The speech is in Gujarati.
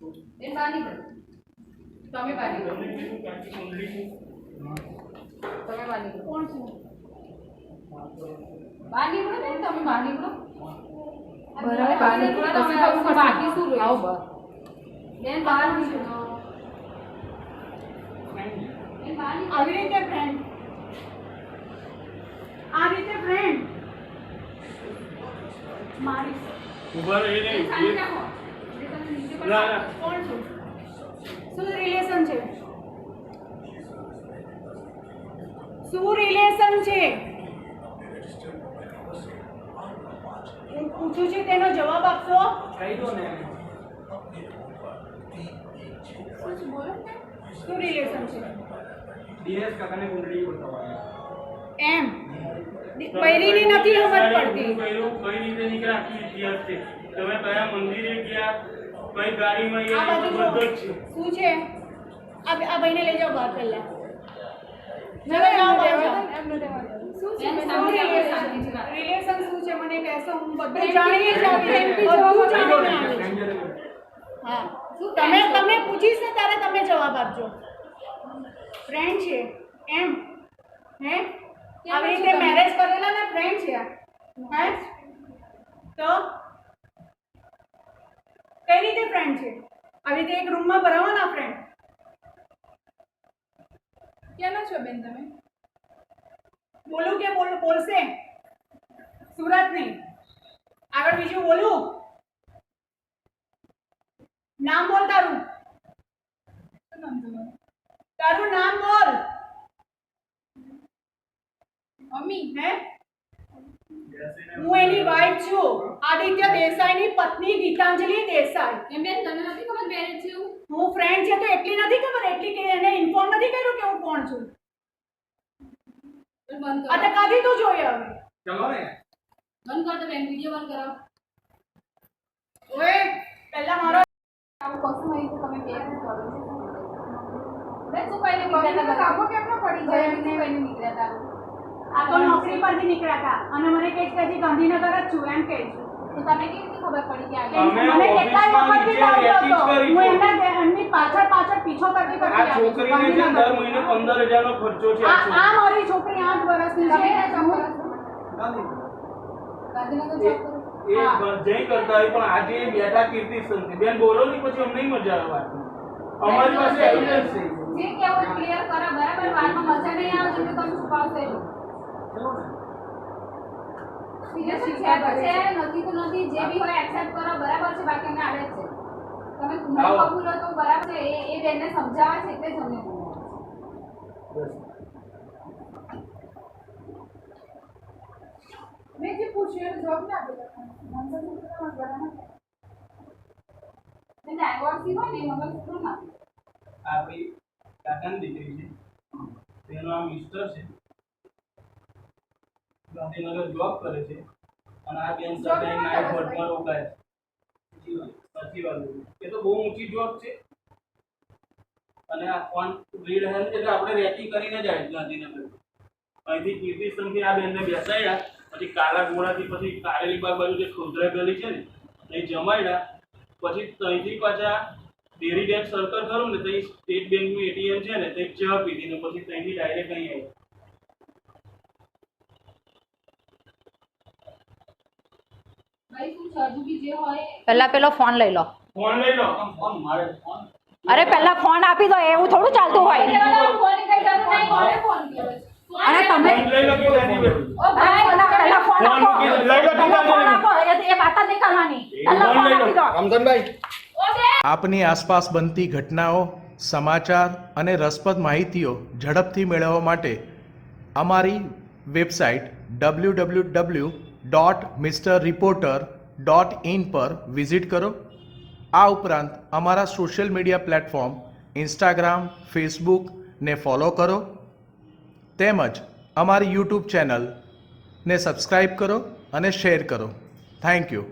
બેન બહાર નીકળો તમે નીકળો તમે નીકળો કોણ છો? બહાર નીકળો બેન તમે બહાર નીકળો. બરાબર બહાર નીકળો તમે બાકી શું રહ્યું આવો બહાર. બેન બહાર નીકળો. આવી રીતે ફ્રેન્ડ આ રીતે ફ્રેન્ડ મારી ઊભા રહી બેન નહીં શાંતિ રાખો એટલે તમે નીચે પણ ના, ના. કોણ છું? શું રિલેશન છે? શું રિલેશન છે? હું પૂછું છું તેનો જવાબ આપશો? કહી દો ને શું રિલેશન છે? ડીએસ કાકાને કુંડળી બતાવવા એમ. બૈરીની નથી ખબર પડતી. કઈ રીતે નીકળ્યા આખી ઇતિહાસ છે. તમે કયા મંદિરે ગયા? કઈ ગાડીમાં આ બધું બધું જ છે. શું છે? આ આ ભાઈને લઈ જાઓ બહાર પહેલા. જાઓ. શું છે? રિલેશન શું મને કહેશો હું બધું જાણીએ જ આવી તમે તમે પૂછીશ ને ત્યારે તમે જવાબ આપજો. ફ્રેન્ડ છે. એમ. હે? આવી રીતે મેરેજ કરેલા ને ફ્રેન્ડ છે. હે તો? કઈ રીતે ફ્રેન્ડ છે? આવી રીતે એક રૂમમાં ભરાવાના ફ્રેન્ડ ક્યાંના છો બેન તમે? બોલું કે બોલ, બોલશે? સુરત નહીં. આગળ બીજું બોલું? નામ બોલ તારું. શું નામ તમારું તારું નામ બોલ. મમ્મી, હે? હું એની વાઈફ છું. આદિત્ય દેસાઈની પત્ની ગીતાંજલિ દેસાઈ. એમ બેન તને નથી ખબર મેરેજ છું હું ફ્રેન્ડ છે તો એટલી નથી ખબર એટલી કે એને ઇન્ફોર્મ નથી કર્યું કે હું કોણ છું? બંધ તો તું જોઈએ હવે. ચલો ને. બંધ કર દો બેન વિડિયો બંધ કરો ઓય પહેલા મારો આવું કશું નહીં તો તમે કેમ કરો. છો બેન શું કહીને નીકળ્યા હતા કામો કેમનો પડી જાય? શું કહીને નીકળ્યા હતા આ તો નોકરી પરથી નીકળ્યા હતા. અને મને કહે છે કે હજી ગાંધીનગર જ છું એમ કહે છે. તો તમે કેવી રીતે ખબર પડી કે આ મને કેટલાય વખતથી ડાઉટ હતો. હું એમના એમની પાછળ પાછળ પીછો કરતી કરતી આ છોકરીને છે દર મહિને પંદર હજારનો ખર્ચો છે આ આ આ મારી છોકરી આઠ વર્ષની છે. ક્યાં job કરો છો? ગાંધીનગર જોબ એ જય કરતા હોય પણ આજે બેઠા કીર્તિ સંતી. બેન બોલો ને પછી અમને મજા આવે. વાતની. અમારી પાસે એવિડન્સ છે. જે કેવું ક્લિયર કરો. બરાબર? વાતમાં મજા નહીં આવે જેટલું તમે છુપાવશો નથી તો નથી. જે બી હોય એક્સેપ્ટ કરો. બરાબર છે બાકી અમને આડે છે. તમે કબૂલો તો બરાબર છે. એ એ બેનને સમજાવે છે એટલે જ અમને મેં જે પૂછ્યું એનો જવાબ ના ને એ આપણી કાકાની દીકરી છે. તેનું નામ ઈસ્ટર છે. ગાંધીનગર જોબ કરે છે. અને આ બેન સાથે Job નાઇટ કરે રોકાય છે. સાચી વાત એ તો બહુ ઊંચી જોબ છે. અને આ કોણ રીડ હેલ્થ એટલે આપણે રેકી કરીને જાય ગાંધીનગર. અહીંથી કીર્તિ સંઘથી આ બેનને બેસાડ્યા. પછી કાલા ઘોડાથી પછી કારેલી બાગ બાજુ જે ખોદરા ગલી છે ને એ જમાડ્યા. પછી ત્યાંથી પાછા ડેરી બેંક સર્કલ ખરું ને ત્યાં સ્ટેટ બેંકનું એટીએમ છે ને ત્યાં ચા પીધી ને પછી ત્યાંથી ડાયરેક્ટ અહીં આવ્યા ભાઈ શું છે હજુ બી જે હોય પહેલા પેલો ફોન લઈ લો. ફોન લઈ લો. ફોન મારે ફોન અરે પહેલા ફોન આપી દો એવું થોડું ચાલતું હોય? અને તમે પહેલા ફોન આપો. ફોન આપો. એ વાત નહીં કરવાની પહેલા ફોન. આપી દો. આપની આસપાસ બનતી ઘટનાઓ સમાચાર અને રસપ્રદ માહિતીઓ ઝડપથી મેળવવા માટે અમારી website W W W dot mister reporter dot in પર વિઝિટ કરો. આ ઉપરાંત અમારા social media platform Instagram Facebook ને ફોલો કરો. તેમજ અમારી યુટ્યુબ ચેનલ ને સબસ્ક્રાઈબ કરો અને શેર કરો. Thank you